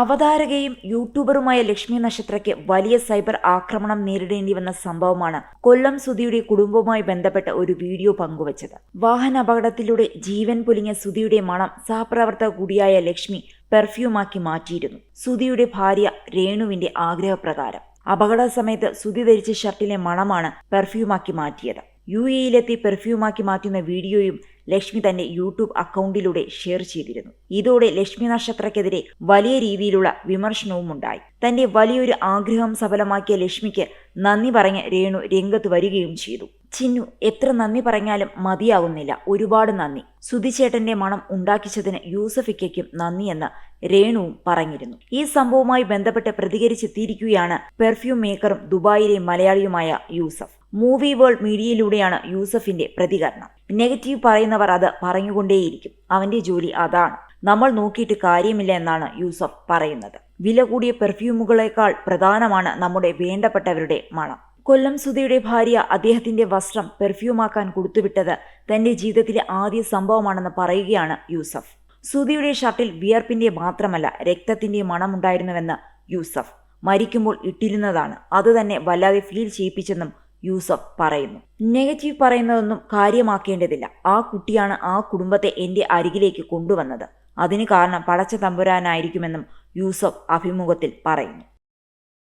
അവതാരകയും യൂട്യൂബറുമായ ലക്ഷ്മി നക്ഷത്രയ്ക്ക് വലിയ സൈബർ ആക്രമണം നേരിടേണ്ടി വന്ന സംഭവമാണ് കൊല്ലം സുധിയുടെ കുടുംബവുമായി ബന്ധപ്പെട്ട ഒരു വീഡിയോ പങ്കുവച്ചത്. വാഹന അപകടത്തിലൂടെ ജീവൻ പൊലിഞ്ഞ സുധിയുടെ മണം സഹപ്രവർത്തക കൂടിയായ ലക്ഷ്മി പെർഫ്യൂമാക്കി മാറ്റിയിരുന്നു. സുധിയുടെ ഭാര്യ രേണുവിന്റെ ആഗ്രഹപ്രകാരം. അപകട സമയത്ത് സുധി ധരിച്ച ഷർട്ടിലെ മണമാണ് പെർഫ്യൂമാക്കി മാറ്റിയത്. യു എയിലെത്തി പെർഫ്യൂമാക്കി മാറ്റുന്ന വീഡിയോയും ലക്ഷ്മി തന്റെ യൂട്യൂബ് അക്കൗണ്ടിലൂടെ ഷെയർ ചെയ്തിരുന്നു. ഇതോടെ ലക്ഷ്മി നക്ഷത്രക്കെതിരെ വലിയ രീതിയിലുള്ള വിമർശനവും ഉണ്ടായി. തന്റെ വലിയൊരു ആഗ്രഹം സഫലമാക്കിയ ലക്ഷ്മിക്ക് നന്ദി പറഞ്ഞ് രേണു രംഗത്ത് വരികയും ചെയ്തു. ചിന്നു എത്ര നന്ദി പറഞ്ഞാലും മതിയാകുന്നില്ല ഒരുപാട് നന്ദി. സുധിച്ചേട്ടന്റെ മണം ഉണ്ടാക്കിച്ചതിന് യൂസഫിക്കും നന്ദിയെന്ന് രേണുവും പറഞ്ഞിരുന്നു. ഈ സംഭവവുമായി ബന്ധപ്പെട്ട് പ്രതികരിച്ചെത്തിയിരിക്കുകയാണ് പെർഫ്യൂം മേക്കറും ദുബായിലെ മലയാളിയുമായ യൂസഫ്. മൂവി വേൾഡ് മീഡിയയിലൂടെയാണ് യൂസഫിന്റെ പ്രതികരണം. നെഗറ്റീവ് പറയുന്നവർ അത് പറഞ്ഞുകൊണ്ടേയിരിക്കും. അവന്റെ ജോലി അതാണ്. നമ്മൾ നോക്കിയിട്ട് കാര്യമില്ല എന്നാണ് യൂസഫ് പറയുന്നത്. വില കൂടിയ പെർഫ്യൂമുകളേക്കാൾ പ്രധാനമാണ് നമ്മുടെ വേണ്ടപ്പെട്ടവരുടെ മണം. കൊല്ലം സുധയുടെ ഭാര്യ അദ്ദേഹത്തിന്റെ വസ്ത്രം പെർഫ്യൂമാക്കാൻ കൊടുത്തുവിട്ടത് തന്റെ ജീവിതത്തിലെ ആദ്യ സംഭവമാണെന്ന് പറയുകയാണ് യൂസഫ്. സുധിയുടെ ഷർട്ടിൽ വിയർപ്പിന്റെ മാത്രമല്ല രക്തത്തിന്റെ മണമുണ്ടായിരുന്നുവെന്ന് യൂസഫ് മരിക്കുമ്പോൾ ഇട്ടിരുന്നതാണ്. അത് തന്നെ വല്ലാതെ ഫീൽ ചെയ്യിപ്പിച്ചെന്നും യൂസഫ് പറയുന്നു. നെഗറ്റീവ് പറയുന്നതൊന്നും കാര്യമാക്കേണ്ടതില്ല. ആ കുട്ടിയാണ് ആ കുടുംബത്തെ എന്റെ അരികിലേക്ക് കൊണ്ടുവന്നത്. അതിന് കാരണം പടച്ച തമ്പുരാനായിരിക്കുമെന്നും യൂസഫ് അഭിമുഖത്തിൽ പറയുന്നു.